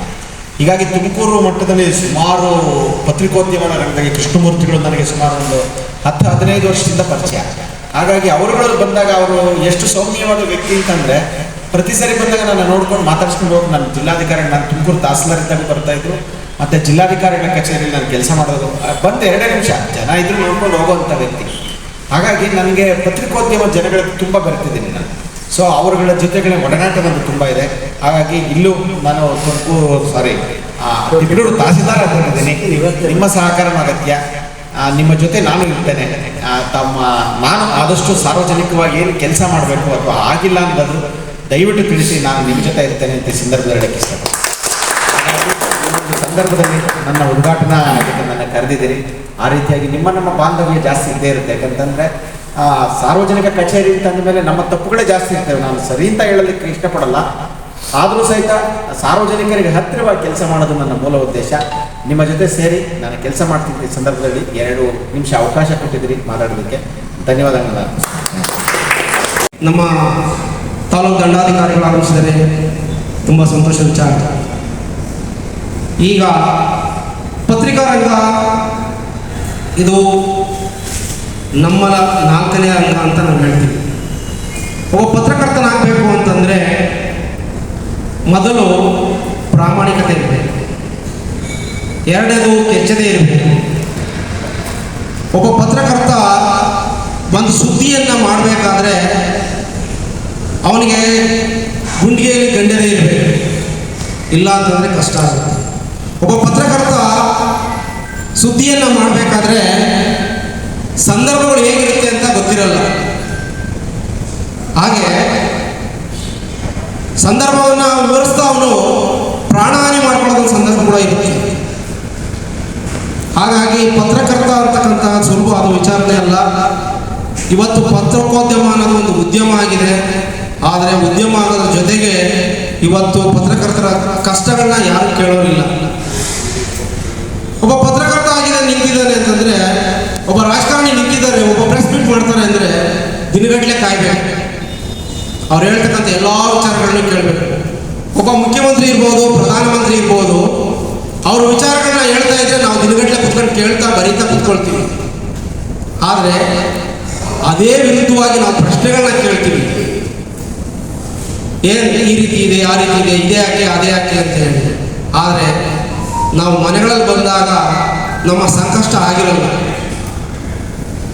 ಹೀಗಾಗಿ ತುಮಕೂರು ಮಟ್ಟದಲ್ಲಿ ಸುಮಾರು ಪತ್ರಿಕೋದ್ಯಮ ರಂಗದಲ್ಲಿ ಕೃಷ್ಣಮೂರ್ತಿಗಳು ನನಗೆ ಸುಮಾರು ಒಂದು ಹತ್ತು ಹದಿನೈದು ವರ್ಷದಿಂದ ಪರಿಚಯ. ಹಾಗಾಗಿ ಅವರುಗಳು ಬಂದಾಗ ಅವರು ಎಷ್ಟು ಸೌಮ್ಯವಾದ ವ್ಯಕ್ತಿ ಅಂತಂದರೆ, ಪ್ರತಿ ಸರಿ ಬಂದಾಗ ನಾನು ನೋಡ್ಕೊಂಡು ಮಾತಾಡ್ಸ್ಕೊಂಡು ಹೋಗಿ ನಾನು ಜಿಲ್ಲಾಧಿಕಾರಿ ನಾನು ತುಮಕೂರು ತಹಸೀಲ್ದಾರ್ ಇದ್ದಾಗ ಬರ್ತಾ ಇದ್ರು. ಮತ್ತೆ ಜಿಲ್ಲಾಧಿಕಾರಿಗಳ ಕಚೇರಿಯಲ್ಲಿ ನಾನು ಕೆಲಸ ಮಾಡೋದು ಬಂದು ಎರಡೇ ನಿಮಿಷ, ಜನ ಇದ್ರು ನೋಡ್ಕೊಂಡು ಹೋಗುವಂಥ ವ್ಯಕ್ತಿ. ಹಾಗಾಗಿ ನನಗೆ ಪತ್ರಿಕೋದ್ಯಮ ಜನಗಳಿಗೆ ತುಂಬ ಬರ್ತಿದ್ದೀನಿ ನಾನು. ಸೊ ಅವರುಗಳ ಜೊತೆಗಳ ಒಡನಾಟ ನನಗೆ ತುಂಬ ಇದೆ. ಹಾಗಾಗಿ ಇಲ್ಲೂ ನಾನು ತುಮಕೂರು ಸಾರಿ ಬಿಡೂರು ತಹಸೀಲ್ದಾರ್ ಆಗಿದ್ದೀನಿ ನಿಮ್ಮ ಸಹಕಾರ ಅಗತ್ಯ ನಿಮ್ಮ ಜೊತೆ ನಾನು ಇರ್ತೇನೆ. ತಮ್ಮ, ನಾನು ಆದಷ್ಟು ಸಾರ್ವಜನಿಕವಾಗಿ ಏನು ಕೆಲಸ ಮಾಡಬೇಕು ಅಥವಾ ಆಗಿಲ್ಲ ಅನ್ನೋದು ದಯವಿಟ್ಟು ತಿಳಿಸಿ ನಾನು ನಿಮ್ಮ ಜೊತೆ ಇರ್ತೇನೆ ಅಂತ ಸಂದರ್ಭದಲ್ಲಿ ಹೇಳಕ್ಕೆ ಇಷ್ಟಪಡ್ತೀನಿ. ಸಂದರ್ಭದಲ್ಲಿ ನನ್ನ ಉದ್ಘಾಟನಾ ನನ್ನ ಕರೆದಿದ್ದೀರಿ. ಆ ರೀತಿಯಾಗಿ ನಿಮ್ಮ ನಮ್ಮ ಬಾಂಧವ್ಯ ಜಾಸ್ತಿ ಇದ್ದೇ ಇರುತ್ತೆ. ಯಾಕಂತಂದರೆ ಸಾರ್ವಜನಿಕ ಕಚೇರಿ ಅಂತಂದ ಮೇಲೆ ನಮ್ಮ ತಪ್ಪುಗಳೇ ಜಾಸ್ತಿ ಇರ್ತವೆ. ನಾನು ಸರಿ ಅಂತ ಹೇಳಲಿಕ್ಕೆ ಇಷ್ಟಪಡಲ್ಲ. ಆದರೂ ಸಹಿತ ಸಾರ್ವಜನಿಕರಿಗೆ ಹತ್ತಿರವಾಗಿ ಕೆಲಸ ಮಾಡೋದು ನನ್ನ ಮೂಲ ಉದ್ದೇಶ. ನಿಮ್ಮ ಜೊತೆ ಸೇರಿ ನಾನು ಕೆಲಸ ಮಾಡ್ತಿದ್ದ ಸಂದರ್ಭದಲ್ಲಿ ಎರಡು ನಿಮಿಷ ಅವಕಾಶ ಕೊಟ್ಟಿದ್ದೀರಿ ಮಾತಾಡೋದಕ್ಕೆ ಧನ್ಯವಾದಗಳ. ನಮ್ಮ ತಾಲೂಕು ದಂಡಾಧಿಕಾರಿಗಳು ಆಗಮಿಸಿದರೆ ತುಂಬ ಸಂತೋಷ ವಿಚಾರ. ಈಗ ಪತ್ರಿಕಾ ರಂಗ ಇದು ನಮ್ಮ ನಾಲ್ಕನೇ ಅಂಗ ಅಂತ ನಾನು ಹೇಳ್ತೀನಿ. ಒಬ್ಬ ಪತ್ರಕರ್ತನಾಗಬೇಕು ಅಂತಂದರೆ ಮೊದಲು ಪ್ರಾಮಾಣಿಕತೆ ಇರಬೇಕು. ಎರಡನೇದು ಕೆಚ್ಚದೆ ಇರಬೇಕು. ಒಬ್ಬ ಪತ್ರಕರ್ತ ಒಂದು ಸುದ್ದಿಯನ್ನು ಮಾಡಬೇಕಾದ್ರೆ ಅವನಿಗೆ ಗುಂಡಿಗೆಯಲ್ಲಿ ಗಂಡದೇ ಇರಬೇಕು. ಇಲ್ಲ ಅಂತಂದರೆ ಕಷ್ಟ ಆಗುತ್ತೆ. ಒಬ್ಬ ಪತ್ರಕರ್ತ ಸುದ್ದಿಯನ್ನು ಮಾಡಬೇಕಾದ್ರೆ ಸಂದರ್ಭಗಳು ಹೇಗಿರುತ್ತೆ ಅಂತ ಗೊತ್ತಿರಲ್ಲ. ಹಾಗೆ ಸಂದರ್ಭವನ್ನು ವಿವರಿಸ್ತಾ ಅವನು ಪ್ರಾಣಹಾನಿ ಮಾಡ್ಕೊಳ್ಳೋದೊಂದು ಸಂದರ್ಭ ಕೂಡ ಇರುತ್ತೆ ಹಾಗಾಗಿ ಪತ್ರಕರ್ತ ಅಂತಕ್ಕಂಥ ಸುಲಭವಾದ ವಿಚಾರಣೆ ಅಲ್ಲ. ಇವತ್ತು ಪತ್ರಿಕೋದ್ಯಮ ಅನ್ನೋದು ಒಂದು ಉದ್ಯಮ ಆಗಿದೆ. ಆದರೆ ಉದ್ಯಮ ಅನ್ನೋದ್ರ ಜೊತೆಗೆ ಇವತ್ತು ಪತ್ರಕರ್ತರ ಕಷ್ಟಗಳನ್ನ ಯಾರು ಕೇಳೋರಿಲ್ಲ. ಒಬ್ಬ ಪತ್ರಕರ್ತ ಆಗಿದೆ, ನಿಂತಿದ್ದಾನೆ ಅಂತಂದ್ರೆ, ಒಬ್ಬ ರಾಜಕಾರಣಿ ನಿಂತಿದ್ದಾರೆ, ಒಬ್ಬ ಪ್ರೆಸ್ ಮೀಟ್ ಮಾಡ್ತಾರೆ ಅಂದ್ರೆ ದಿನಗಟ್ಟಲೆ ಕಾಯ್ಬೇಕು. ಅವ್ರು ಹೇಳ್ತಕ್ಕಂಥ ಎಲ್ಲ ವಿಚಾರಗಳನ್ನು ಕೇಳಬೇಕು. ಒಬ್ಬ ಮುಖ್ಯಮಂತ್ರಿ ಇರ್ಬೋದು ಪ್ರಧಾನಮಂತ್ರಿ ಇರ್ಬೋದು, ಅವ್ರ ವಿಚಾರಗಳನ್ನ ಹೇಳ್ತಾ ಇದ್ರೆ ನಾವು ದಿನಗಟ್ಟಲೆ ಕುತ್ಕೊಂಡು ಕೇಳ್ತಾ, ಬರೀತಾ ಕುತ್ಕೊಳ್ತೀವಿ. ಆದರೆ ಅದೇ ವಿರುದ್ಧವಾಗಿ ನಾವು ಪ್ರಶ್ನೆಗಳನ್ನ ಕೇಳ್ತೀವಿ. ಏನು ಈ ರೀತಿ ಇದೆ, ಆ ರೀತಿ ಇದೆ, ಇದೇ ಯಾಕೆ, ಅದೇ ಯಾಕೆ ಅಂತ ಹೇಳಿ. ಆದರೆ ನಾವು ಮನೆಗಳಲ್ಲಿ ಬಂದಾಗ ನಮ್ಮ ಸಂಕಷ್ಟ ಆಗಿರಲ್ಲ.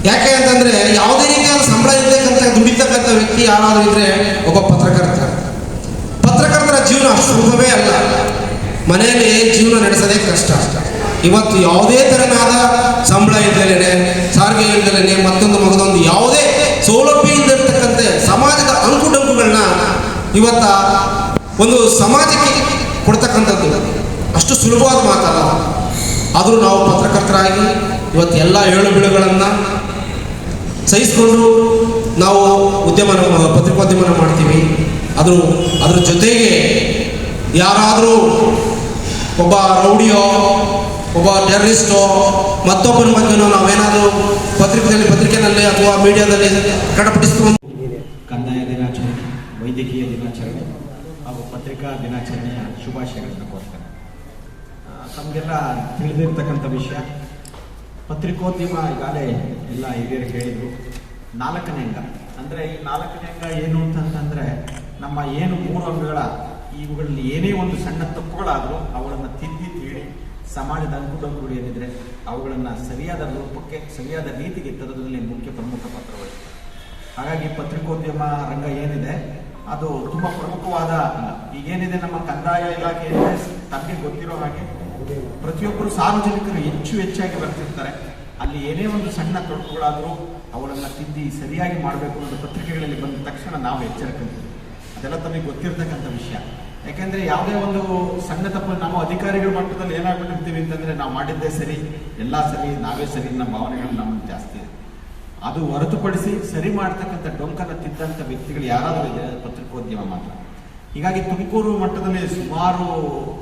ಯಾಕೆ ಅಂತಂದ್ರೆ ಯಾವುದೇ ರೀತಿಯಾದ ಸಂಬಳ ಇರ್ತಕ್ಕಂಥ ದುಡಿತಕ್ಕಂಥ ವ್ಯಕ್ತಿ ಯಾರಾದರೂ ಇದ್ರೆ ಒಬ್ಬ ಪತ್ರಕರ್ತ. ಪತ್ರಕರ್ತರ ಜೀವನ ಶುಭವೇ ಅಲ್ಲ. ಮನೆಯಲ್ಲಿ ಜೀವನ ನಡೆಸೋದೇ ಕಷ್ಟ. ಇವತ್ತು ಯಾವುದೇ ತರನಾದ ಸಂಬಳ ಇದ್ದಲೇನೆ ಸಾರಿಗೆ ಇದ್ದಲೇನೆ ಮತ್ತೊಂದು ಮಗದೊಂದು ಯಾವುದೇ ಸೌಲಭ್ಯ ಇದ್ದಿರ್ತಕ್ಕಂತೆ ಸಮಾಜದ ಅಂಕುಡಂಕುಗಳನ್ನ ಇವತ್ತ ಒಂದು ಸಮಾಜಕ್ಕೆ ಕೊಡ್ತಕ್ಕಂಥದ್ದು. ಅಷ್ಟು ಸುಲಭವಾದ ಮಾತಲ್ಲ. ಆದರೂ ನಾವು ಪತ್ರಕರ್ತರಾಗಿ ಇವತ್ತು ಎಲ್ಲ ಏಳು ಬೀಳುಗಳನ್ನು ಸಹಿಸಿಕೊಂಡು ನಾವು ಉದ್ಯಮ ಪತ್ರಿಕೋದ್ಯಮನ ಮಾಡ್ತೀವಿ. ಅದು ಅದ್ರ ಜೊತೆಗೆ ಯಾರಾದರೂ ಒಬ್ಬ ರೌಡಿಯೋ, ಒಬ್ಬ ಟೆರರಿಸ್ಟೋ, ಮತ್ತೊಬ್ಬನ ನಾವು ನಾವೇನಾದರೂ ಪತ್ರಿಕೆಯಲ್ಲಿ ಪತ್ರಿಕೆಯಲ್ಲಿ ಅಥವಾ ಮೀಡಿಯಾದಲ್ಲಿ ಕಡಪಡಿಸ್ತು ಕಂದಾಯ ದಿನಾಚರಣೆ, ವೈದ್ಯಕೀಯ ದಿನಾಚರಣೆ ಹಾಗೂ ಪತ್ರಿಕಾ ದಿನಾಚರಣೆಯ ಶುಭಾಶಯಗಳನ್ನು ಕೋರ್ತೇನೆ. ತಮಗೆಲ್ಲ ತಿಳಿದಿರ್ತಕ್ಕಂಥ ವಿಷಯ. ಪತ್ರಿಕೋದ್ಯಮ ಈಗಾಗಲೇ ಎಲ್ಲ ಹಿರಿಯರು ಹೇಳಿದರು. ನಾಲ್ಕನೇ ಅಂಗ. ಅಂದರೆ ಈ ನಾಲ್ಕನೇ ಅಂಗ ಏನು ಅಂತಂತಂದರೆ, ನಮ್ಮ ಏನು ಮೂರು ಅಂಗಗಳ, ಇವುಗಳಲ್ಲಿ ಏನೇ ಒಂದು ಸಣ್ಣ ತಪ್ಪುಗಳಾದರೂ ಅವುಗಳನ್ನು ತಿದ್ದಿ ತೀಡಿ ಸಮಾಜದ ಅಂಕುಡೊಂಕು ಏನಿದ್ರೆ ಅವುಗಳನ್ನು ಸರಿಯಾದ ರೂಪಕ್ಕೆ, ಸರಿಯಾದ ರೀತಿಗೆ ತರೋದ್ರಲ್ಲಿ ಮುಖ್ಯ ಪ್ರಮುಖ ಪಾತ್ರ ವಹಿಸುತ್ತೆ. ಹಾಗಾಗಿ ಪತ್ರಿಕೋದ್ಯಮ ರಂಗ ಏನಿದೆ, ಅದು ತುಂಬ ಪ್ರಮುಖವಾದ. ಈಗೇನಿದೆ ನಮ್ಮ ಕಂದಾಯ ಇಲಾಖೆ ಏನಿದೆ ತಮಗೆ ಗೊತ್ತಿರೋ ಹಾಗೆ ಪ್ರತಿಯೊಬ್ಬರು ಸಾರ್ವಜನಿಕರು ಹೆಚ್ಚು ಹೆಚ್ಚಾಗಿ ಬರ್ತಿರ್ತಾರೆ. ಅಲ್ಲಿ ಏನೇ ಒಂದು ಸಣ್ಣ ತೊಡಕುಗಳಾದರೂ ಅವುಗಳನ್ನು ತಿದ್ದಿ ಸರಿಯಾಗಿ ಮಾಡಬೇಕು ಅಂತ ಪತ್ರಿಕೆಗಳಲ್ಲಿ ಬಂದ ತಕ್ಷಣ ನಾವು ಎಚ್ಚರಿಕೊಂಡಿದ್ದೀವಿ ಅದೆಲ್ಲ ತಮಗೆ ಗೊತ್ತಿರತಕ್ಕಂಥ ವಿಷಯ. ಯಾಕೆಂದರೆ ಯಾವುದೇ ಒಂದು ಸಣ್ಣ ತಪ್ಪು ನಾವು ಅಧಿಕಾರಿಗಳ ಮಟ್ಟದಲ್ಲಿ ಏನಾಗ್ಬಿಟ್ಟಿರ್ತೀವಿ ಅಂತಂದರೆ ನಾವು ಮಾಡಿದ್ದೇ ಸರಿ, ಎಲ್ಲ ಸರಿ, ನಾವೇ ಸರಿ ನಮ್ಮ ಭಾವನೆಗಳು ನಮ್ಗೆ ಜಾಸ್ತಿ ಇದೆ. ಅದು ಹೊರತುಪಡಿಸಿ ಸರಿ ಮಾಡ್ತಕ್ಕಂಥ ಡೊಂಕನ್ನು ತಿದ್ದಂಥ ವ್ಯಕ್ತಿಗಳು ಯಾರಾದರೂ ಇದೆ ಪತ್ರಿಕೋದ್ಯಮ ಮಾತ್ರ. ಹೀಗಾಗಿ ತುಮಕೂರು ಮಟ್ಟದಲ್ಲಿ ಸುಮಾರು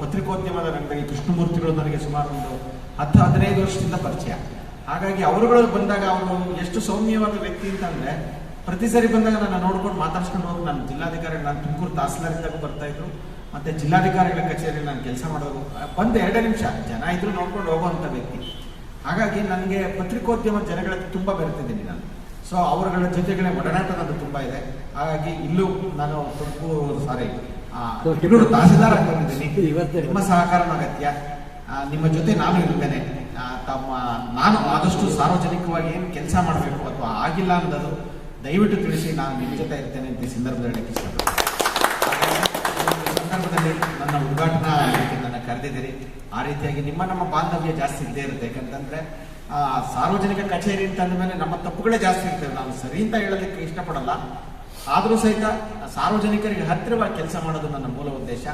ಪತ್ರಿಕೋದ್ಯಮದ ರಂಗದಲ್ಲಿ ಕೃಷ್ಣಮೂರ್ತಿಗಳು ನನಗೆ ಸುಮಾರು ಒಂದು ಹತ್ತು ಹದಿನೈದು ವರ್ಷದಿಂದ ಪರಿಚಯ. ಹಾಗಾಗಿ ಅವರುಗಳಲ್ಲಿ ಬಂದಾಗ ಅವರು ಎಷ್ಟು ಸೌಮ್ಯವಾದ ವ್ಯಕ್ತಿ ಅಂತಂದ್ರೆ ಪ್ರತಿ ಸರಿ ಬಂದಾಗ ನನ್ನ ನೋಡ್ಕೊಂಡು ಮಾತಾಡ್ಸ್ಕೊಂಡು ಹೋಗಿ ನಾನು ಜಿಲ್ಲಾಧಿಕಾರಿಗಳು ನಾನು ತುಮಕೂರು ತಹಸೀಲ್ದಾರಿಂದಾಗ ಬರ್ತಾ ಇದ್ರು. ಮತ್ತೆ ಜಿಲ್ಲಾಧಿಕಾರಿಗಳ ಕಚೇರಿ ನಾನು ಕೆಲಸ ಮಾಡೋದು. ಬಂದು ಎರಡೇ ನಿಮಿಷ ಜನ ಇದ್ರು ನೋಡ್ಕೊಂಡು ಹೋಗುವಂಥ ವ್ಯಕ್ತಿ. ಹಾಗಾಗಿ ನನಗೆ ಪತ್ರಿಕೋದ್ಯಮ ಜನಗಳ ತುಂಬ ಬೆರೆತಿದ್ದೀನಿ ನಾನು. ಸೊ ಅವರುಗಳ ಜೊತೆಗಳೇ ಒಡನಾಟ ನನಗೆ ತುಂಬ ಇದೆ. ಹಾಗಾಗಿ ಇಲ್ಲೂ ನಾನು ತುಮಕೂರು ಸಾರಿ ತಹಸೀಲ್ದಾರ್ ಬಂದಿದ್ದೀನಿ ನಿಮ್ಮ ಸಹಕಾರ ಅಗತ್ಯ. ನಿಮ್ಮ ಜೊತೆ ನಾನು ಇರ್ತೇನೆ. ತಮ್ಮ, ನಾನು ಆದಷ್ಟು ಸಾರ್ವಜನಿಕವಾಗಿ ಏನು ಕೆಲಸ ಮಾಡಬೇಕು ಅಥವಾ ಆಗಿಲ್ಲ ಅನ್ನೋದು ದಯವಿಟ್ಟು ತಿಳಿಸಿ, ನಾನು ನಿಮ್ಮ ಜೊತೆ ಇರ್ತೇನೆ ಅಂತ ಈ ಸಂದರ್ಭದಲ್ಲಿ ಸಂದರ್ಭದಲ್ಲಿ ನನ್ನ ಉದ್ಘಾಟನಾ ನನ್ನ ಕರೆದಿದ್ದೀರಿ. ಆ ರೀತಿಯಾಗಿ ನಿಮ್ಮ ನಮ್ಮ ಬಾಂಧವ್ಯ ಜಾಸ್ತಿ ಇದ್ದೇ ಇರುತ್ತೆ. ಯಾಕಂತಂದ್ರೆ ಸಾರ್ವಜನಿಕ ಕಚೇರಿ ಅಂತ ಮೇಲೆ ನಮ್ಮ ತಪ್ಪುಗಳೇ ಜಾಸ್ತಿ ಇರ್ತೇವೆ. ನಾನು ಸರಿ ಅಂತ ಹೇಳೋದಕ್ಕೆ ಇಷ್ಟಪಡಲ್ಲ. ಆದರೂ ಸಹಿತ ಸಾರ್ವಜನಿಕರಿಗೆ ಹತ್ತಿರವಾಗಿ ಕೆಲಸ ಮಾಡೋದು ನನ್ನ ಮೂಲ ಉದ್ದೇಶ.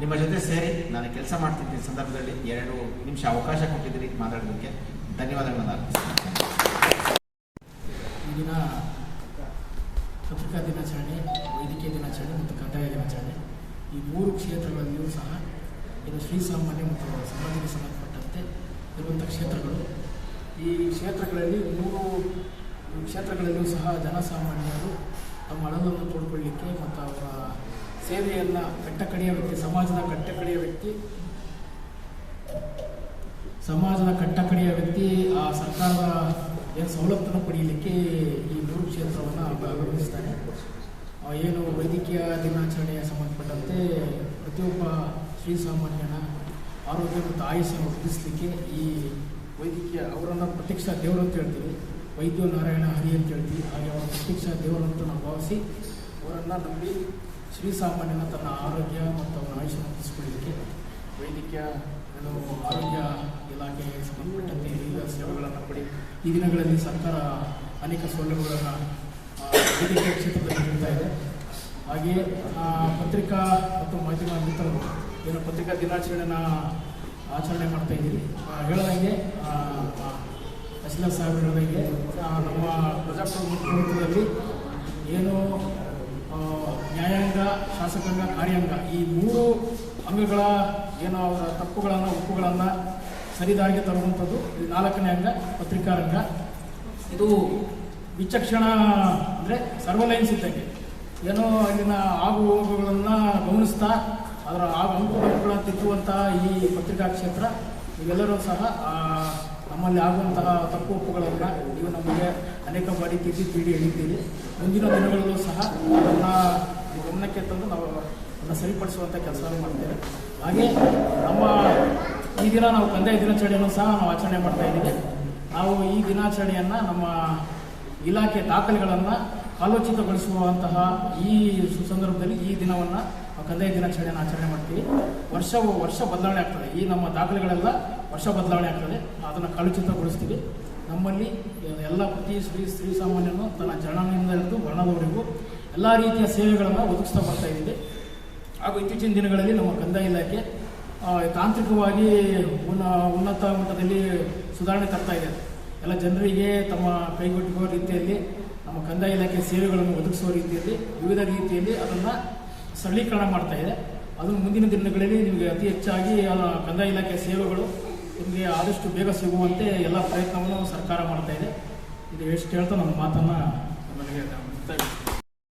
ನಿಮ್ಮ ಜೊತೆ ಸೇರಿ ನಾನು ಕೆಲಸ ಮಾಡ್ತಿದ್ದೀನಿ ಸಂದರ್ಭದಲ್ಲಿ ಎರಡು ನಿಮಿಷ ಅವಕಾಶ ಕೊಟ್ಟಿದ್ದೀರಿ ಮಾತಾಡೋದಕ್ಕೆ ಧನ್ಯವಾದಗಳನ್ನು ಅರ್ಪಿಸ್ತೀನಿ ಇಂದಿನ ದಿನ ಪತ್ರಿಕಾ ದಿನಾಚರಣೆ ವೈದ್ಯಕೀಯ ದಿನಾಚರಣೆ ಮತ್ತು ಕಂದಾಯ ದಿನಾಚರಣೆ. ಈ ಮೂರು ಕ್ಷೇತ್ರಗಳಲ್ಲಿಯೂ ಸಹ ಇದು ಶ್ರೀಸಾಮಾನ್ಯ ಮತ್ತು ಸಮಾಜಕ್ಕೆ ಸಂಬಂಧಪಟ್ಟಂತೆ ಇರುವಂಥ ಕ್ಷೇತ್ರಗಳು. ಈ ಕ್ಷೇತ್ರಗಳಲ್ಲಿ ಮೂರು ಕ್ಷೇತ್ರಗಳಲ್ಲಿಯೂ ಸಹ ಜನಸಾಮಾನ್ಯರು ತಮ್ಮ ಹಣವನ್ನು ತೋಡ್ಕೊಳ್ಳಿಕ್ಕೆ ಮತ್ತು ಅವರ ಸೇವೆಯನ್ನು ಕಟ್ಟಕಡೆಯ ವ್ಯಕ್ತಿ, ಸಮಾಜದ ಕಟ್ಟಕಡೆಯ ವ್ಯಕ್ತಿ, ಸಮಾಜದ ಕಟ್ಟಕಡೆಯ ವ್ಯಕ್ತಿ, ಆ ಸರ್ಕಾರದ ಏನು ಸವಲತ್ತನ್ನು ಪಡೆಯಲಿಕ್ಕೆ ಈ ಮೂರು ಕ್ಷೇತ್ರವನ್ನು ಅಭಿವೃದ್ಧಿಸ್ತಾರೆ ಏನು ವೈದ್ಯಕೀಯ ದಿನಾಚರಣೆಗೆ ಸಂಬಂಧಪಟ್ಟಂತೆ ಪ್ರತಿಯೊಬ್ಬ ಶ್ರೀ ಸಾಮಾನ್ಯನ ಆರೋಗ್ಯ ಮತ್ತು ಆಯುಷನ್ನು ವೃದ್ಧಿಸಲಿಕ್ಕೆ ಈ ವೈದ್ಯಕೀಯ ಅವರನ್ನು ಪ್ರತ್ಯಕ್ಷ ದೇವರು ಅಂತ ಹೇಳ್ತೀವಿ. ವೈದ್ಯ ನಾರಾಯಣ ಹರಿ ಅಂತ ಹೇಳ್ತೀವಿ. ಹಾಗೆ ಅವರ ಪ್ರತ್ಯಕ್ಷ ಅಂತ ನಾವು ಭಾವಿಸಿ ಅವರನ್ನು ನಂಬಿ ಶ್ರೀಸಾಮಾನ್ಯನ ತನ್ನ ಆರೋಗ್ಯ ಮತ್ತು ಅವರ ಆಯುಷ್ಯ ವೃದ್ಧಿಸಿಕೊಳ್ಳಲಿಕ್ಕೆ ವೈದ್ಯಕೀಯ ಆರೋಗ್ಯ ಇಲಾಖೆಗೆ ಸಂಬಂಧಪಟ್ಟಂತೆ ವಿವಿಧ ಸೇವೆಗಳನ್ನು ಪಡಿ ಈ ದಿನಗಳಲ್ಲಿ ಸರ್ಕಾರ ಅನೇಕ ಸೌಲಭ್ಯಗಳನ್ನು ವೈದ್ಯಕೀಯ ಕ್ಷೇತ್ರದಲ್ಲಿ ನೀಡ್ತಾ ಇದೆ. ಹಾಗೆಯೇ ಪತ್ರಿಕಾ ಮತ್ತು ಮಾಧ್ಯಮ ಮಿತ್ರರು ಏನು ಪತ್ರಿಕಾ ದಿನಾಚರಣೆನ ಆಚರಣೆ ಮಾಡ್ತಾ ಇದ್ದೀವಿ ಆ, ಹೇಳ್ದಂಗೆ ಅಶ್ಲ ಸಾಹೇಬರಿಗೆ ನಮ್ಮ ಪ್ರಜಾಪ್ರಭುತ್ವದಲ್ಲಿ ಏನು ನ್ಯಾಯಾಂಗ, ಶಾಸಕಾಂಗ, ಕಾರ್ಯಾಂಗ ಈ ಮೂರು ಅಂಗಗಳ ಏನು ಅವರ ತಪ್ಪುಗಳನ್ನು ಉಪ್ಪುಗಳನ್ನು ಸರಿದಾರಿಗೆ ತರುವಂಥದ್ದು ಇದು ನಾಲ್ಕನೇ ಅಂಗ, ಪತ್ರಿಕಾ ರಂಗ. ಇದು ವಿಚಕ್ಷಣ ಅಂದರೆ ಸರ್ವಲೈನ್ಸ್ ಇದ್ದಂಗೆ. ಏನೋ ಅಲ್ಲಿನ ಆಗು ಹೋಗುಗಳನ್ನು ಗಮನಿಸ್ತಾ, ಅದರ ಆಗು ಅಂಕುಗಳನ್ನು ತಿದ್ದುವಂತಹ ಈ ಪತ್ರಿಕಾ ಕ್ಷೇತ್ರ, ಇವೆಲ್ಲರೂ ಸಹ ನಮ್ಮಲ್ಲಿ ಆಗುವಂತಹ ತಪ್ಪು ಒಪ್ಪುಗಳನ್ನು ನೀವು ನಮಗೆ ಅನೇಕ ಬಾರಿ ತಿದ್ದಿ ತೀಡಿ ಹೇಳಿದ್ದೀರಿ. ಮುಂದಿನ ದಿನಗಳಲ್ಲೂ ಸಹ ನಮ್ಮ ಗಮನಕ್ಕೆ ತಂದು ನಾವು ಅದನ್ನು ಸರಿಪಡಿಸುವಂಥ ಕೆಲಸವನ್ನು ಮಾಡ್ತೇವೆ. ಹಾಗೆ ನಮ್ಮ ಈ ದಿನ ನಾವು ಕಂದಾಯ ದಿನಾಚರಣೆಯನ್ನು ಸಹ ನಾವು ಆಚರಣೆ ಮಾಡ್ತಾ ಇದ್ದೀವಿ. ನಾವು ಈ ದಿನಾಚರಣೆಯನ್ನು ನಮ್ಮ ಇಲಾಖೆ ದಾಖಲೆಗಳನ್ನು ಆಲೋಚಿತಗೊಳಿಸುವಂತಹ ಈ ಸಂದರ್ಭದಲ್ಲಿ ಈ ದಿನವನ್ನು ದಿನ ದಿನಾಚರಣೆಯನ್ನು ಆಚರಣೆ ಮಾಡ್ತೀವಿ. ವರ್ಷ ವರ್ಷ ಬದಲಾವಣೆ ಆಗ್ತದೆ. ಈ ನಮ್ಮ ದಾಖಲೆಗಳೆಲ್ಲ ವರ್ಷ ಬದಲಾವಣೆ ಆಗ್ತದೆ. ಅದನ್ನು ಕಲುಚಿತಗೊಳಿಸ್ತೀವಿ ನಮ್ಮಲ್ಲಿ ಎಲ್ಲ ಪ್ರತಿ ಶ್ರೀ ಸ್ತ್ರೀ ಸಾಮಾನ್ಯನು ತನ್ನ ಜನನಿಂದ ಹಿಡಿದು ವರ್ಣದವರೆಗೂ ಎಲ್ಲ ರೀತಿಯ ಸೇವೆಗಳನ್ನು ಒದಗಿಸ್ತಾ ಬರ್ತಾ ಇದ್ದೀವಿ. ಹಾಗೂ ಇತ್ತೀಚಿನ ದಿನಗಳಲ್ಲಿ ನಮ್ಮ ಕಂದಾಯ ಇಲಾಖೆ ತಾಂತ್ರಿಕವಾಗಿ ಉನ್ನ, ಉನ್ನತ ಮಟ್ಟದಲ್ಲಿ ಸುಧಾರಣೆ ತರ್ತಾ ಇದೆ. ಎಲ್ಲ ಜನರಿಗೆ ತಮ್ಮ ಕೈಗೊಟ್ಟುವ ರೀತಿಯಲ್ಲಿ ನಮ್ಮ ಕಂದಾಯ ಇಲಾಖೆ ಸೇವೆಗಳನ್ನು ಒದಗಿಸುವ ರೀತಿಯಲ್ಲಿ ವಿವಿಧ ರೀತಿಯಲ್ಲಿ ಅದನ್ನು ಸರಳೀಕರಣ ಮಾಡ್ತಾ ಇದೆ. ಅದು ಮುಂದಿನ ದಿನಗಳಲ್ಲಿ ನಿಮಗೆ ಅತಿ ಹೆಚ್ಚಾಗಿ ಕಂದಾಯ ಇಲಾಖೆ ಸೇವೆಗಳು ನಿಮಗೆ ಆದಷ್ಟು ಬೇಗ ಸಿಗುವಂತೆ ಎಲ್ಲ ಪ್ರಯತ್ನವನ್ನು ಸರ್ಕಾರ ಮಾಡ್ತಾ ಇದೆ. ಇದು ಎಷ್ಟು ಹೇಳ್ತಾ ನನ್ನ ಮಾತನ್ನು ನನಗೆ